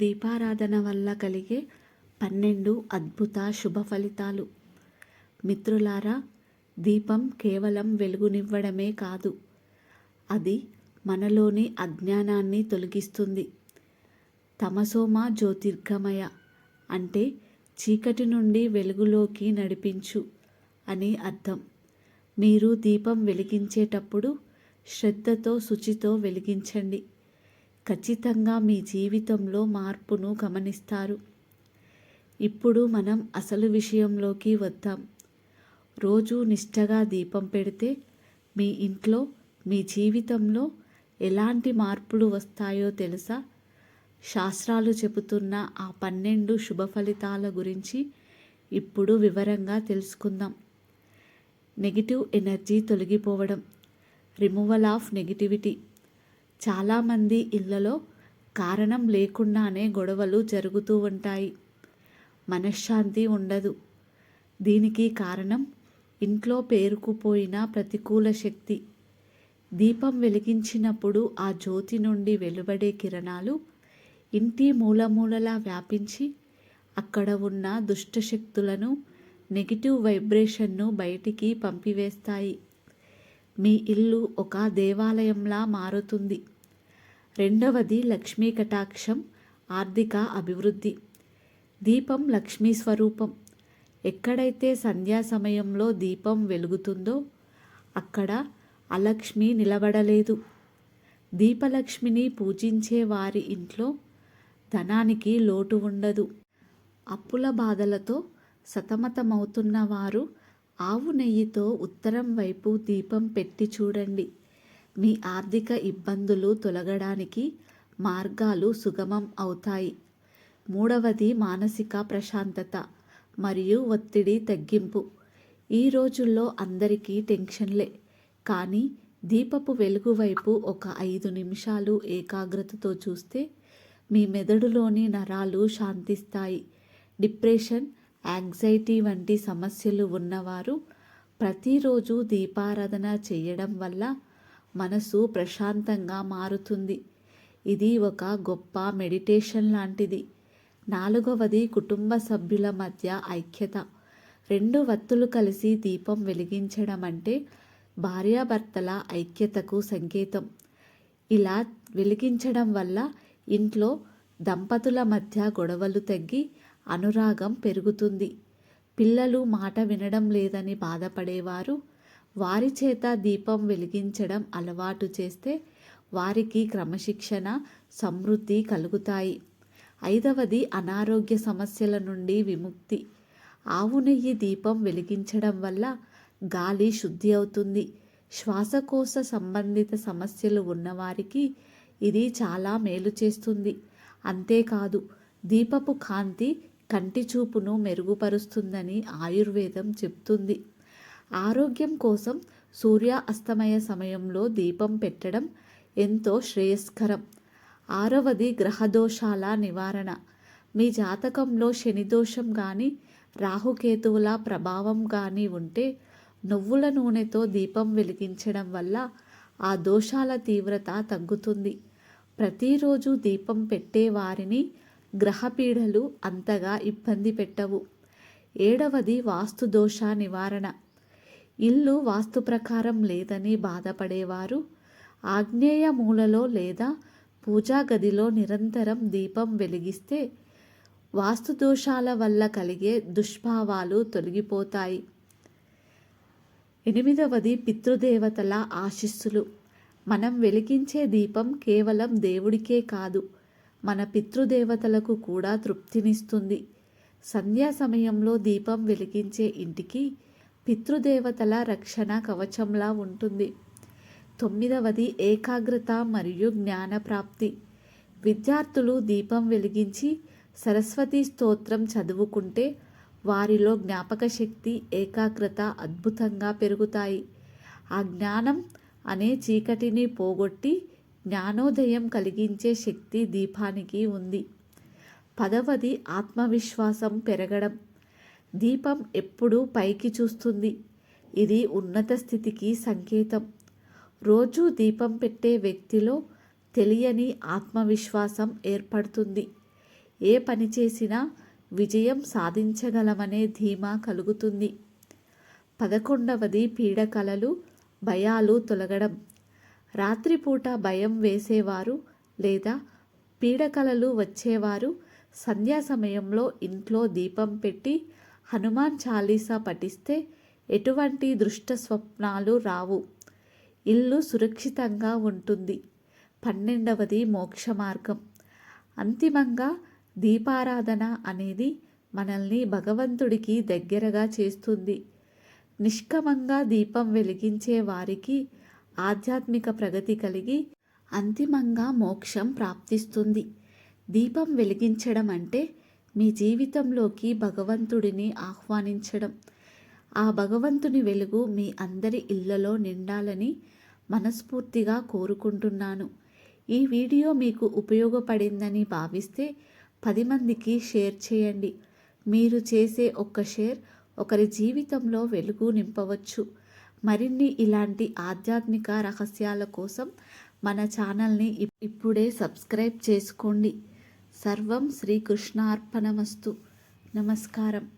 దీపారాధన వల్ల కలిగే పన్నెండు అద్భుత శుభ ఫలితాలు. మిత్రులారా దీపం కేవలం వెలుగునివ్వడమే కాదు అది మనలోని అజ్ఞానాన్ని తొలగిస్తుంది. తమసోమ జ్యోతిర్గమయ అంటే చీకటి నుండి వెలుగులోకి నడిపించు అని అర్థం. మీరు దీపం వెలిగించేటప్పుడు శ్రద్ధతో శుచితో వెలిగించండి. ఖచ్చితంగా మీ జీవితంలో మార్పును గమనిస్తారు. ఇప్పుడు మనం అసలు విషయంలోకి వద్దాం. రోజు నిష్టగా దీపం పెడితే మీ ఇంట్లో మీ జీవితంలో ఎలాంటి మార్పులు వస్తాయో తెలుసా? శాస్త్రాలు చెబుతున్న ఆ పన్నెండు శుభ ఫలితాల గురించి ఇప్పుడు వివరంగా తెలుసుకుందాం. నెగిటివ్ ఎనర్జీ తొలగిపోవడం రిమూవల్ ఆఫ్ నెగిటివిటీ. చాలామంది ఇళ్ళలో కారణం లేకుండానే గొడవలు జరుగుతూ ఉంటాయి. మనశ్శాంతి ఉండదు. దీనికి కారణం ఇంట్లో పేరుకుపోయిన ప్రతికూల శక్తి. దీపం వెలిగించినప్పుడు ఆ జ్యోతి నుండి వెలువడే కిరణాలు ఇంటి మూలమూలలా వ్యాపించి అక్కడ ఉన్న దుష్టశక్తులను నెగిటివ్ వైబ్రేషన్ను బయటికి పంపివేస్తాయి. మీ ఇల్లు ఒక దేవాలయంలా మారుతుంది. రెండవది లక్ష్మీ కటాక్షం ఆర్థిక అభివృద్ధి. దీపం లక్ష్మీ స్వరూపం. ఎక్కడైతే సంధ్యా సమయంలో దీపం వెలుగుతుందో అక్కడ అలక్ష్మి నిలబడలేదు. దీపలక్ష్మిని పూజించే వారి ఇంట్లో ధనానికి లోటు ఉండదు. అప్పుల బాధలతో సతమతమవుతున్న వారు ఆవు నెయ్యితో ఉత్తరం వైపు దీపం పెట్టి చూడండి. మీ ఆర్థిక ఇబ్బందులు తొలగడానికి మార్గాలు సుగమం అవుతాయి. మూడవది మానసిక ప్రశాంతత మరియు ఒత్తిడి తగ్గింపు. ఈ రోజుల్లో అందరికీ టెన్షన్లే కానీ దీపపు వెలుగు వైపు ఒక ఐదు నిమిషాలు ఏకాగ్రతతో చూస్తే మీ మెదడులోని నరాలు శాంతిస్తాయి. డిప్రెషన్ యాంగ్జైటీ వంటి సమస్యలు ఉన్నవారు ప్రతిరోజు దీపారాధన చేయడం వల్ల మనసు ప్రశాంతంగా మారుతుంది. ఇది ఒక గొప్ప మెడిటేషన్ లాంటిది. నాలుగవది కుటుంబ సభ్యుల మధ్య ఐక్యత. రెండు వత్తులు కలిసి దీపం వెలిగించడం అంటే భార్యాభర్తల ఐక్యతకు సంకేతం. ఇలా వెలిగించడం వల్ల ఇంట్లో దంపతుల మధ్య గొడవలు తగ్గి అనురాగం పెరుగుతుంది. పిల్లలు మాట వినడం లేదని బాధపడేవారు. వారి చేత దీపం వెలిగించడం అలవాటు చేస్తే వారికి క్రమశిక్షణ సమృద్ధి కలుగుతాయి. ఐదవది అనారోగ్య సమస్యల నుండి విముక్తి. ఆవు నెయ్యి దీపం వెలిగించడం వల్ల గాలి శుద్ధి అవుతుంది. శ్వాసకోశ సంబంధిత సమస్యలు ఉన్నవారికి ఇది చాలా మేలు చేస్తుంది. అంతేకాదు దీపపు కాంతి కంటి చూపును మెరుగుపరుస్తుందని ఆయుర్వేదం చెప్తుంది. ఆరోగ్యం కోసం సూర్య అస్తమయ సమయంలో దీపం పెట్టడం ఎంతో శ్రేయస్కరం. ఆరవది గ్రహదోషాల నివారణ. మీ జాతకంలో శనిదోషం కానీ రాహుకేతువుల ప్రభావం కానీ ఉంటే నువ్వుల నూనెతో దీపం వెలిగించడం వల్ల ఆ దోషాల తీవ్రత తగ్గుతుంది. ప్రతిరోజు దీపం పెట్టే వారిని గ్రహపీడలు అంతగా ఇబ్బంది పెట్టవు. ఏడవది వాస్తు దోష నివారణ. ఇల్లు వాస్తు ప్రకారం లేదని బాధపడేవారు ఆగ్నేయ మూలలో లేదా పూజా గదిలో నిరంతరం దీపం వెలిగిస్తే వాస్తు దోషాల వల్ల కలిగే దుష్భావాలు తొలగిపోతాయి. ఎనిమిదవది పితృదేవతల ఆశీస్సులు. మనం వెలిగించే దీపం కేవలం దేవుడికే కాదు మన పితృదేవతలకు కూడా తృప్తినిస్తుంది. సంధ్యా సమయంలో దీపం వెలిగించే ఇంటికి పితృదేవతల రక్షణ కవచంలా ఉంటుంది. తొమ్మిదవది ఏకాగ్రత మరియు జ్ఞానప్రాప్తి విద్యార్థులు దీపం వెలిగించి సరస్వతి స్తోత్రం చదువుకుంటే వారిలో జ్ఞాపక శక్తి ఏకాగ్రత అద్భుతంగా పెరుగుతాయి. ఆ జ్ఞానం అనే చీకటిని పోగొట్టి జ్ఞానోదయం కలిగించే శక్తి దీపానికి ఉంది. పదవది ఆత్మవిశ్వాసం పెరగడం. దీపం ఎప్పుడూ పైకి చూస్తుంది. ఇది ఉన్నత స్థితికి సంకేతం. రోజు దీపం పెట్టే వ్యక్తిలో తెలియని ఆత్మవిశ్వాసం ఏర్పడుతుంది. ఏ పని చేసినా విజయం సాధించగలమనే ధీమా కలుగుతుంది. పదకొండవది పీడకలలు భయాలు తొలగడం. రాత్రిపూట భయం వేసేవారు లేదా పీడకలలు వచ్చేవారు. సంధ్యా సమయంలో ఇంట్లో దీపం పెట్టి హనుమాన్ చాలీసా పఠిస్తే ఎటువంటి దృష్ట స్వప్నాలు రావు. ఇల్లు సురక్షితంగా ఉంటుంది. పన్నెండవది మోక్ష మార్గం. అంతిమంగా దీపారాధన అనేది మనల్ని భగవంతుడికి దగ్గరగా చేస్తుంది. నిష్కమంగా దీపం వెలిగించే వారికి ఆధ్యాత్మిక ప్రగతి కలిగి అంతిమంగా మోక్షం ప్రాప్తిస్తుంది. దీపం వెలిగించడం అంటే మీ జీవితంలోకి భగవంతుడిని ఆహ్వానించడం. ఆ భగవంతుని వెలుగు మీ అందరి ఇళ్ళలో నిండాలని మనస్ఫూర్తిగా కోరుకుంటున్నాను. ఈ వీడియో మీకు ఉపయోగపడిందని భావిస్తే పది మందికి షేర్ చేయండి. మీరు చేసే ఒక్క షేర్ ఒకరి జీవితంలో వెలుగు నింపవచ్చు. మరిన్ని ఇలాంటి ఆధ్యాత్మిక రహస్యాల కోసం మన ఛానల్ని ఇప్పుడే సబ్స్క్రైబ్ చేసుకోండి. సర్వం శ్రీకృష్ణార్పణమస్తు. నమస్కారం.